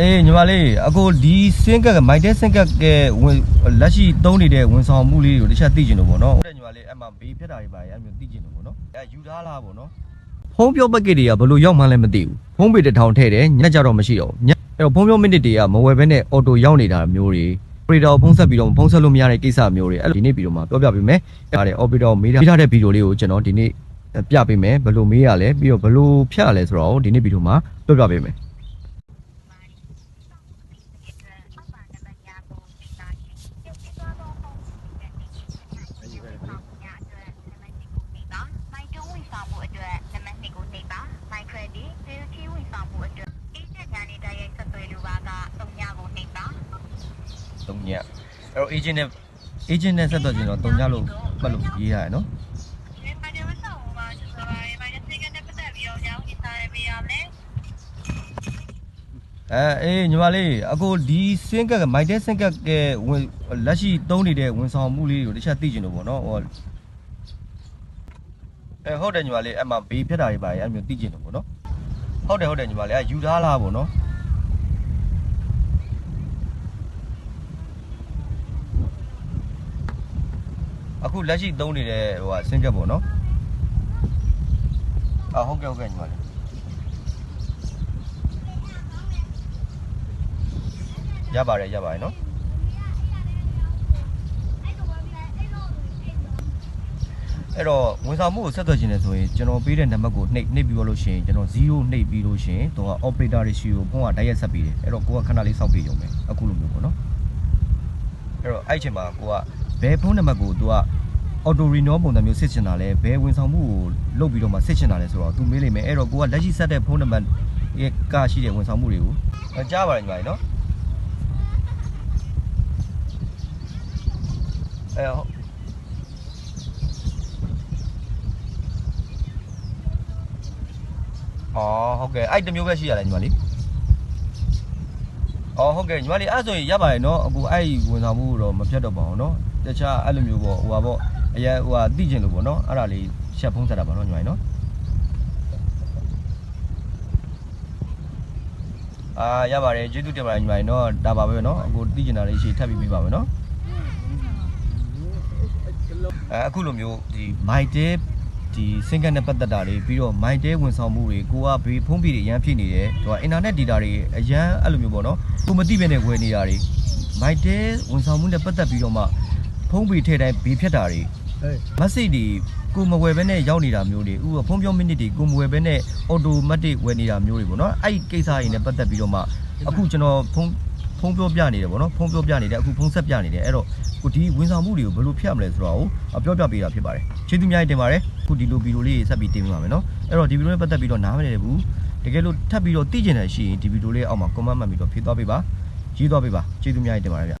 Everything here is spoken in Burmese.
အေးညီမလေးအကိုဒီစင်ကက်ကမိုက်တဲ့စင်ကက်ကရဲ့ဝင်လက်ရှိသုံးနေတဲ့ဝန်ဆောင်မှုလေးတွေကိုတစ်ချက်သိကျင်လို့ပေါ့နော်ဟုတ်တယ်ညီမလေးအဲ့မှာဘေးဖြစ်တာတွေပါရဲ့အဲ့မျိုးသိကျင်လို့ပေါ့နော်အဲယူထားလားပေါ့နော်ဖုံးပြောပက်ကစ်တွေကဘယ်လိုရောက်မှန်းလည်းမသိဘူးဖုံးပေတစ်ထောင်ထည့်တယ်ညက်ကြတော့မရှိတော့ဘူးညက်အဲ့တော့ဖုံးပြောမိနစ်တွေကမဝယ်ဘဲနဲ့အော်တိုရောက်နေတာမျိုးတွေ operator ကိုဖုံးဆက်ပြီးတော့ဖုံးဆက်လို့မရတဲ့ကိစ္စမျိုးတွေအဲ့လိုဒီနေ့ဗီဒီယိုမှာပြောပြပေးမယ်အဲ့ဒါတဲ့ operator ကိုမေးထားတဲ့ဗီဒီယိုလေးကိုကျွန်တော်ဒီနေ့ပြပေးမယ်ဘယ်လိုမေးရလဲပြီးတော့ဘယ်လိုဖြတ်ရလဲဆိုတော့ဒီနေ့ဗီဒီယိုမှာပြောပြပေးမယ် 3ညအဲ့တော့ agent နဲ့ agent နဲ့ဆက်သွယ်ကြည့်တော့3ညလို့မှတ်လို့ရေးရတယ်နော်အဲအေးညီမလေးအခုဒီစင်ကက်မိုက်တဲ့စင်ကက်ကဝင်လက်ရှိသုံးနေတဲ့ဝန်ဆောင်မှုလေးကိုတခြားသိချင်လို့ပေါ့နော်ဟောအဲဟုတ်တယ်ညီမလေးအမှဘေးဖြစ်တာတွေပါအဲ့မျိုးသိချင်လို့ပေါ့နော်ဟုတ်တယ်ဟုတ်တယ်ညီမလေးအဲယူထားလားပေါ့နော် အခုလက်ရှိသုံးနေတဲ့ဟိုဟာစင်ကက်ပေါ့နော်အာဟုတ်ကဲ့ဟုတ်ကဲ့ညီမလေးရပါတယ်ရပါတယ်နော်အဲ့တော့ဝန်ဆောင်မှုကိုဆက်သွယ်ခြင်းနဲ့ဆိုရင်ကျွန်တော်ပေးတဲ့နံပါတ်ကိုနှိပ်နှိပ်ပြီးတော့လို့ရှိရင်ကျွန်တော်0နှိပ်ပြီးလို့ရှိရင်တော့ operator တွေရှိကိုဖုန်းကတိုက်ရိုက်ဆက်ပြီးတယ်အဲ့တော့ကိုကခဏလေးစောင့်ပြီးရုံပဲအခုလိုမျိုးပေါ့နော်အဲ့တော့အဲ့အချိန်မှာကိုက ဘယ်ဖုန်းနံပါတ်ကိုသူက auto renew ပုံစံမျိုးစစ်ချင်တာလဲဘယ်ဝန်ဆောင်မှုကိုလုပ်ပြီးတော့မှစစ်ချင်တာလဲဆိုတော့သူမေးလိမ့်မယ်အဲ့တော့ကိုကလက်ရှိဆက်တဲ့ဖုန်းနံပါတ်ရဲ့ကရှိတဲ့ဝန်ဆောင်မှုတွေကိုကြားပါတယ်ညီမကြီးနော်အဲဟုတ်အော်ဟုတ်ကဲ့အဲ့တစ်မျိုးပဲရှိရလဲညီမလေး အော်ဟုတ်ကဲ့ညီမလေးအဲ့ဆိုရင်ရပါတယ်နော်အခုအဲ့ဝန်ဆောင်မှုတော့မဖြတ်တော့ပါဘူးနော်တခြားအဲ့လိုမျိုးပေါ့ဟိုပါပေါ့အရင်ဟိုဟာသိကျင်လို့ပေါ့နော်အဲ့ဒါလေးရှက်ဖုံးဆက်တာပါနော်ညီမလေးနော်အာရပါတယ်ကျေးဇူးတင်ပါတယ်ညီမလေးနော်ဒါပါပဲနော်အခုသိကျင်တာလေးရှိထပ်ပြီးပြပါမယ်နော်အဲအခုလိုမျိုးဒီမိုက်တဲ ဒီစင်ကတ်နဲ့ပတ်သက်တာတွေပြီးတော့မိုက်တဲဝန်ဆောင်မှုတွေကိုကဘေးဖုံးပြီးတွေရမ်းဖြစ်နေတယ်ဟိုအင်တာနက်ဒေတာတွေအရန်အဲ့လိုမျိုးပေါ့နော်ကိုမသိပဲနဲ့ဝယ်နေတာတွေမိုက်တဲဝန်ဆောင်မှုနဲ့ပတ်သက်ပြီးတော့မှဖုံးပြီးထည့်တိုင်းဘေးဖြတ်တာတွေမက်ဆေ့တွေကိုမဝယ်ဘဲနဲ့ရောက်နေတာမျိုးတွေဥပဖုံးပြောမိနစ်တွေကိုမဝယ်ဘဲနဲ့အော်တိုမတ်တစ်ဝယ်နေတာမျိုးတွေပေါ့နော်အဲ့ဒီကိစ္စတွေနဲ့ပတ်သက်ပြီးတော့မှအခုကျွန်တော်ဖုံး ဖုံးပြောပြနေတယ်ပေါ့နော်ဖုံးပြောပြနေတယ်အခုဖုံးဆက်ပြနေတယ်အဲ့တော့ကိုဒီဝန်ဆောင်မှုတွေကိုဘယ်လိုဖြတ်မလဲဆိုတော့အပြောပြပေးတာဖြစ်ပါတယ်ကျေးဇူးများတင်ပါတယ်ခုဒီလိုဗီဒီယိုလေးဆက်ပြီးတင်ပြပါမယ်နော်အဲ့တော့ဒီဗီဒီယိုနဲ့ပတ်သက်ပြီးတော့နားမလည်ဘူးတကယ်လို့ထပ်ပြီးတော့သိကျင်တယ်ရှိရင်ဒီဗီဒီယိုလေးအောက်မှာ comment မှတ်ပြီးတော့ဖြေသွားပေးပါရေးသွားပေးပါကျေးဇူးများတင်ပါတယ်ဗျ